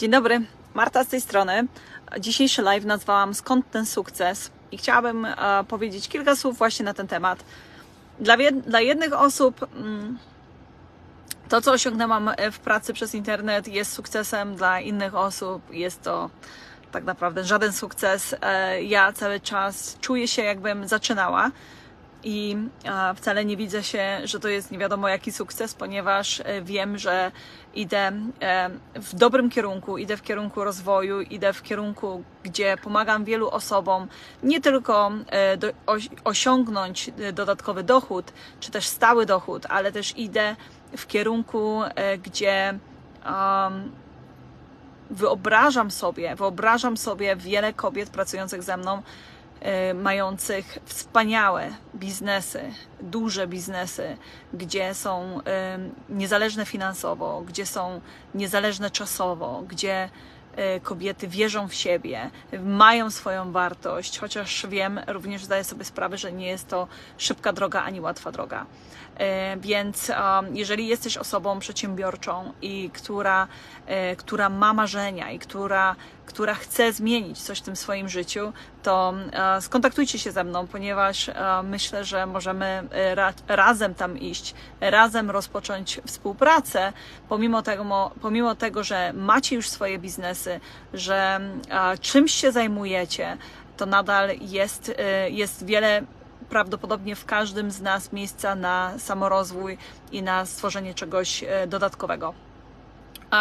Dzień dobry, Marta z tej strony. Dzisiejszy live nazwałam Skąd ten sukces? I chciałabym e, powiedzieć kilka słów właśnie na ten temat. Dla, dla jednych osób mm, to, co osiągnęłam e, w pracy przez internet, jest sukcesem, dla innych osób jest to tak naprawdę żaden sukces. E, Ja cały czas czuję się, jakbym zaczynała. I wcale nie widzę się, że to jest nie wiadomo jaki sukces, ponieważ e, wiem, że idę e, w dobrym kierunku, idę w kierunku rozwoju, idę w kierunku, gdzie pomagam wielu osobom nie tylko e, osiągnąć dodatkowy dochód, czy też stały dochód, ale też idę w kierunku, gdzie wyobrażam sobie, wyobrażam sobie wiele kobiet pracujących ze mną, mających wspaniałe biznesy, duże biznesy, gdzie są e, niezależne finansowo, gdzie są niezależne czasowo, gdzie e, kobiety wierzą w siebie, mają swoją wartość, chociaż wiem, również zdaję sobie sprawę, że nie jest to szybka droga ani łatwa droga. E, Więc jeżeli jesteś osobą przedsiębiorczą i która, e, która ma marzenia i która, która chce zmienić coś w tym swoim życiu, to e, skontaktujcie się ze mną, ponieważ e, myślę, że możemy e, ra, razem tam iść, razem rozpocząć współpracę, pomimo tego, mo- pomimo tego, że macie już swoje biznesy, że czymś się zajmujecie, to nadal jest, jest wiele prawdopodobnie w każdym z nas miejsca na samorozwój i na stworzenie czegoś dodatkowego.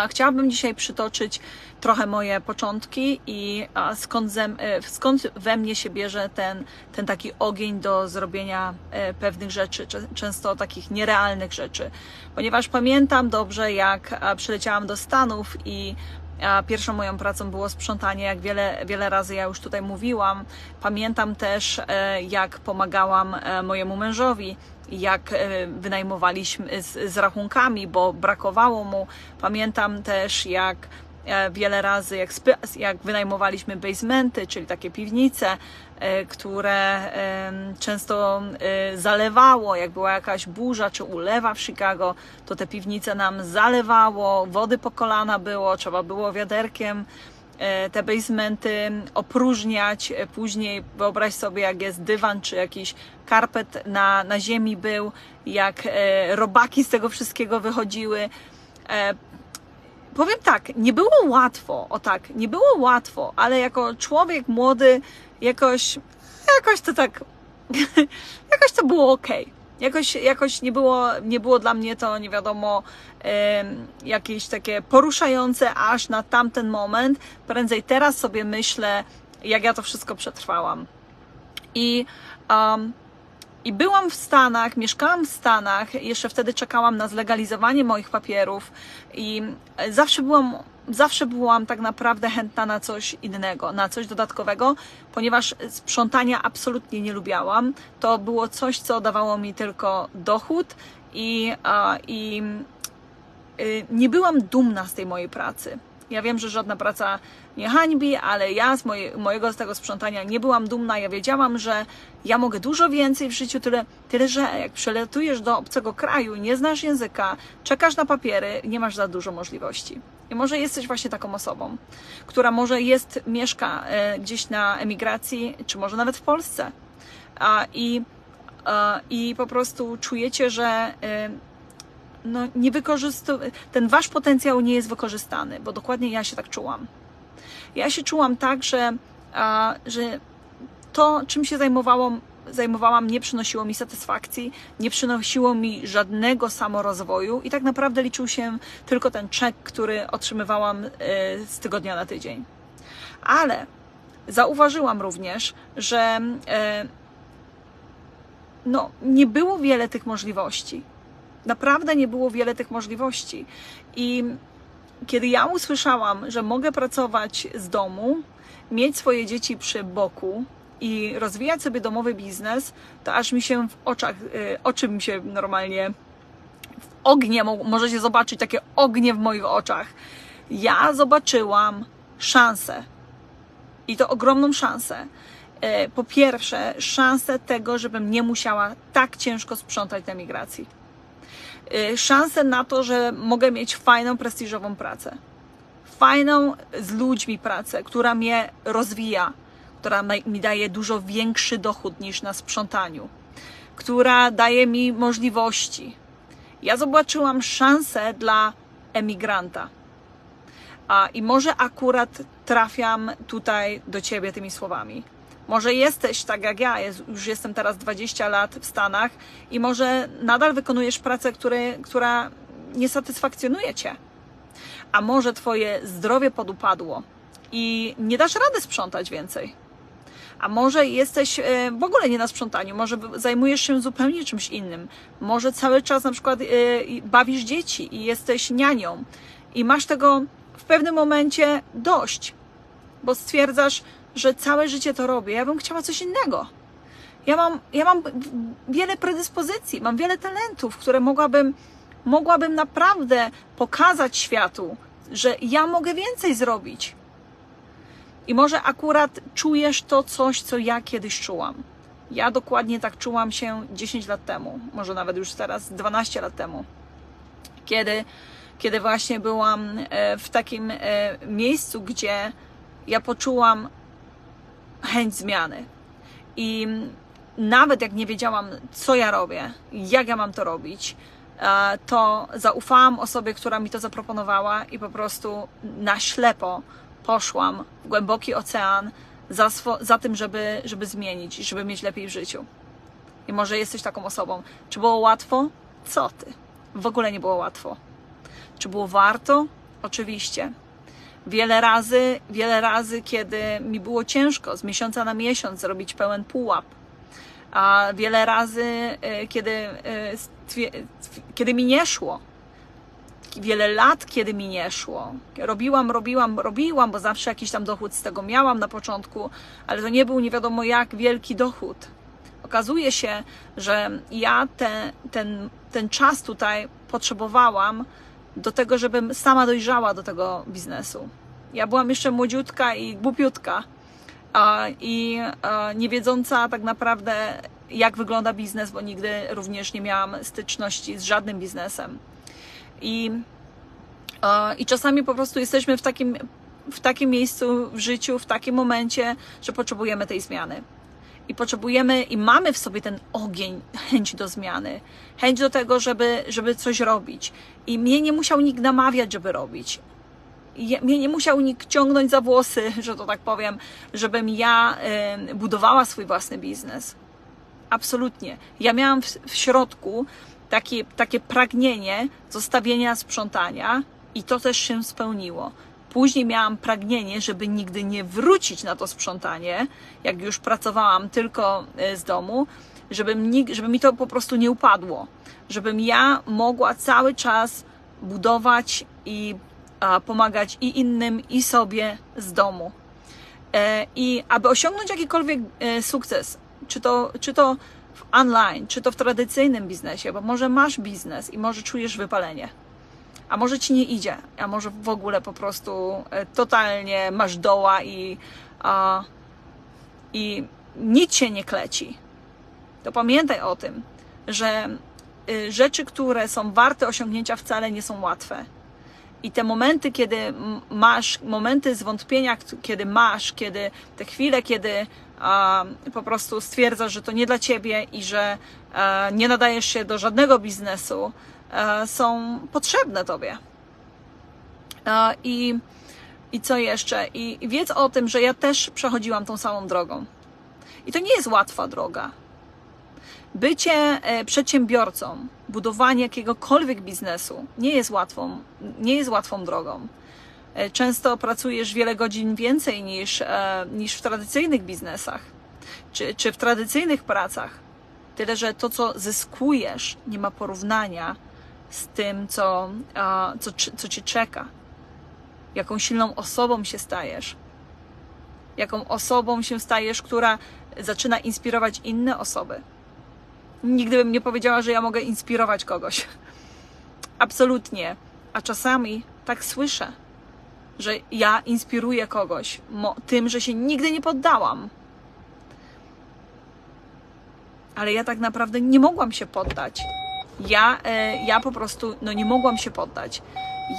Chciałabym dzisiaj przytoczyć trochę moje początki i skąd, zem, e, skąd we mnie się bierze ten, ten taki ogień do zrobienia e, pewnych rzeczy, często takich nierealnych rzeczy. Ponieważ pamiętam dobrze, jak przyleciałam do Stanów i a pierwszą moją pracą było sprzątanie, jak wiele, wiele razy ja już tutaj mówiłam. Pamiętam też, e, jak pomagałam e, mojemu mężowi, jak e, wynajmowaliśmy z, z rachunkami, bo brakowało mu. Pamiętam też, jak wiele razy, jak, jak wynajmowaliśmy basementy, czyli takie piwnice, które em, często e, zalewało, jak była jakaś burza czy ulewa w Chicago, to te piwnice nam zalewało, wody po kolana było, trzeba było wiaderkiem e, te basementy opróżniać. E, Później wyobraź sobie, jak jest dywan czy jakiś karpet na, na ziemi był, jak e, robaki z tego wszystkiego wychodziły. E, Powiem tak, nie było łatwo, o tak, nie było łatwo, ale jako człowiek młody jakoś, jakoś to tak, jakoś to było ok. Jakoś, jakoś nie, było, nie było dla mnie to, nie wiadomo, jakieś takie poruszające aż na tamten moment. Prędzej teraz sobie myślę, jak ja to wszystko przetrwałam. I, um, I byłam w Stanach, mieszkałam w Stanach, jeszcze wtedy czekałam na zlegalizowanie moich papierów i zawsze byłam, zawsze byłam tak naprawdę chętna na coś innego, na coś dodatkowego, ponieważ sprzątania absolutnie nie lubiałam. To było coś, co dawało mi tylko dochód i, i y, nie byłam dumna z tej mojej pracy. Ja wiem, że żadna praca nie hańbi, ale ja z moje, mojego z tego sprzątania nie byłam dumna. Ja wiedziałam, że ja mogę dużo więcej w życiu, tyle, tyle że jak przelatujesz do obcego kraju, nie znasz języka, czekasz na papiery, nie masz za dużo możliwości. I może jesteś właśnie taką osobą, która może jest, mieszka e, gdzieś na emigracji, czy może nawet w Polsce. A, i, a, I po prostu czujecie, że e, no, nie wykorzystu... ten wasz potencjał nie jest wykorzystany, bo dokładnie ja się tak czułam. Ja się czułam tak, że, a, że to, czym się zajmowałam, zajmowałam, nie przynosiło mi satysfakcji, nie przynosiło mi żadnego samorozwoju i tak naprawdę liczył się tylko ten czek, który otrzymywałam e, z tygodnia na tydzień. Ale zauważyłam również, że e, no, nie było wiele tych możliwości. Naprawdę nie było wiele tych możliwości. I kiedy ja usłyszałam, że mogę pracować z domu, mieć swoje dzieci przy boku i rozwijać sobie domowy biznes, to aż mi się w oczach, y, oczy mi się normalnie w ognie, mo- możecie zobaczyć takie ognie w moich oczach. Ja zobaczyłam szansę i to ogromną szansę. E, Po pierwsze, szansę tego, żebym nie musiała tak ciężko sprzątać na migracji. Y, szansę na to, że mogę mieć fajną, prestiżową pracę. fajną z ludźmi pracę, która mnie rozwija, która mi daje dużo większy dochód niż na sprzątaniu, która daje mi możliwości. Ja zobaczyłam szansę dla emigranta. A, I może akurat trafiam tutaj do ciebie tymi słowami. Może jesteś tak jak ja, już jestem teraz 20 lat w Stanach i może nadal wykonujesz pracę, która nie satysfakcjonuje cię. A może twoje zdrowie podupadło i nie dasz rady sprzątać więcej. A może jesteś e, w ogóle nie na sprzątaniu, może zajmujesz się zupełnie czymś innym. Może cały czas na przykład e, bawisz dzieci i jesteś nianią i masz tego w pewnym momencie dość, bo stwierdzasz, że całe życie to robię. Ja bym chciała coś innego. Ja mam, ja mam wiele predyspozycji, mam wiele talentów, które mogłabym, mogłabym naprawdę pokazać światu, że ja mogę więcej zrobić. I może akurat czujesz to coś, co ja kiedyś czułam. Ja dokładnie tak czułam się 10 lat temu, może nawet już teraz 12 lat temu, kiedy, kiedy właśnie byłam e, w takim e, miejscu, gdzie ja poczułam chęć zmiany. I nawet jak nie wiedziałam, co ja robię, jak ja mam to robić, e, to zaufałam osobie, która mi to zaproponowała i po prostu na ślepo poszłam w głęboki ocean za, za tym, żeby, żeby zmienić, żeby mieć lepiej w życiu. I może jesteś taką osobą. Czy było łatwo? Co ty? W ogóle nie było łatwo. Czy było warto? Oczywiście. Wiele razy, wiele razy, kiedy mi było ciężko z miesiąca na miesiąc zrobić pełen pułap, a wiele razy, e, kiedy, stwie- kiedy mi nie szło, wiele lat, kiedy mi nie szło. Robiłam, robiłam, robiłam, bo zawsze jakiś tam dochód z tego miałam na początku, ale to nie był nie wiadomo jak wielki dochód. Okazuje się, że ja te, ten, ten czas tutaj potrzebowałam do tego, żebym sama dojrzała do tego biznesu. Ja byłam jeszcze młodziutka i głupiutka i a, nie wiedząca tak naprawdę, jak wygląda biznes, bo nigdy również nie miałam styczności z żadnym biznesem. I, e, I czasami po prostu jesteśmy w takim, w takim miejscu w życiu, w takim momencie, że potrzebujemy tej zmiany. I potrzebujemy, i mamy w sobie ten ogień, chęć do zmiany, chęć do tego, żeby, żeby coś robić. I mnie nie musiał nikt namawiać, żeby robić. Mnie nie musiał nikt ciągnąć za włosy, że to tak powiem, żebym ja budowała swój własny biznes. Absolutnie. Ja miałam w środku takie, takie pragnienie zostawienia sprzątania i to też się spełniło. Później miałam pragnienie, żeby nigdy nie wrócić na to sprzątanie, jak już pracowałam tylko e, z domu, żebym, nig- żeby mi to po prostu nie upadło, żebym ja mogła cały czas budować i pomagać i innym, i sobie z domu. E, I aby osiągnąć jakikolwiek e, sukces, czy to, czy to w online, czy to w tradycyjnym biznesie, bo może masz biznes i może czujesz wypalenie, a może ci nie idzie, a może w ogóle po prostu e, totalnie masz doła i, a, i nic się nie kleci, to pamiętaj o tym, że y, rzeczy, które są warte osiągnięcia, wcale nie są łatwe. I te momenty, kiedy masz, momenty zwątpienia, kiedy masz, kiedy te chwile, kiedy a, po prostu stwierdzasz, że to nie dla ciebie i że e, nie nadajesz się do żadnego biznesu, e, są potrzebne tobie. E, I, I co jeszcze? I wiedz o tym, że ja też przechodziłam tą samą drogą. I to nie jest łatwa droga. Bycie e, przedsiębiorcą, budowanie jakiegokolwiek biznesu nie jest łatwą, nie jest łatwą drogą. E, Często pracujesz wiele godzin więcej niż, e, niż w tradycyjnych biznesach czy, czy w tradycyjnych pracach. Tyle, że to, co zyskujesz, nie ma porównania z tym, co, co, co cię czeka. Jaką silną osobą się stajesz. Jaką osobą się stajesz, która zaczyna inspirować inne osoby. Nigdy bym nie powiedziała, że ja mogę inspirować kogoś. Absolutnie. A czasami tak słyszę, że ja inspiruję kogoś tym, że się nigdy nie poddałam. Ale ja tak naprawdę nie mogłam się poddać. Ja, e, ja po prostu no, nie mogłam się poddać.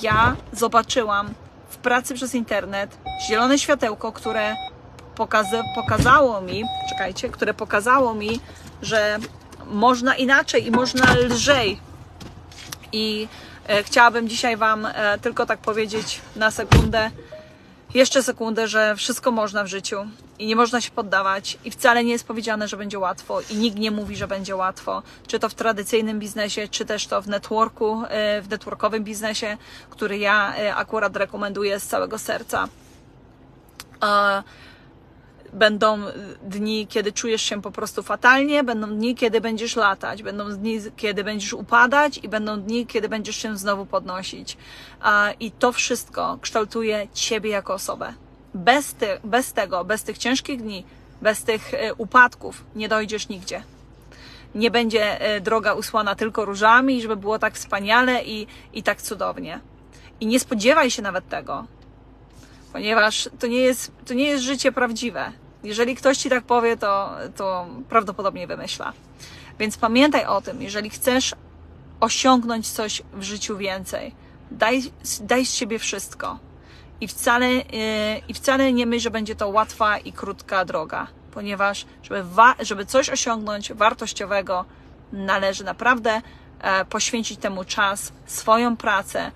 Ja zobaczyłam w pracy przez internet, zielone światełko, które pokaza pokazało mi, czekajcie, które pokazało mi, że można inaczej i można lżej. I e, chciałabym dzisiaj Wam e, tylko tak powiedzieć na sekundę, jeszcze sekundę, że wszystko można w życiu i nie można się poddawać i wcale nie jest powiedziane, że będzie łatwo i nikt nie mówi, że będzie łatwo, czy to w tradycyjnym biznesie, czy też to w networku, e, w networkowym biznesie, który ja akurat rekomenduję z całego serca. Będą dni, kiedy czujesz się po prostu fatalnie, będą dni, kiedy będziesz latać, będą dni, kiedy będziesz upadać i będą dni, kiedy będziesz się znowu podnosić. I to wszystko kształtuje ciebie jako osobę. Bez, ty, bez tego, bez tych ciężkich dni, bez tych e, upadków nie dojdziesz nigdzie. Nie będzie e, droga usłana tylko różami, żeby było tak wspaniale i, i tak cudownie. I nie spodziewaj się nawet tego, ponieważ to nie jest, to nie jest życie prawdziwe. Jeżeli ktoś ci tak powie, to, to prawdopodobnie wymyśla. Więc pamiętaj o tym, jeżeli chcesz osiągnąć coś w życiu więcej, daj, daj z siebie wszystko. I wcale, yy, I wcale nie myśl, że będzie to łatwa i krótka droga, ponieważ żeby, żeby coś osiągnąć wartościowego, należy naprawdę e, poświęcić temu czas, swoją pracę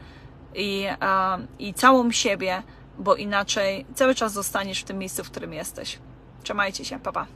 i, e, i całą siebie, bo inaczej cały czas zostaniesz w tym miejscu, w którym jesteś. Trzymajcie się, pa pa.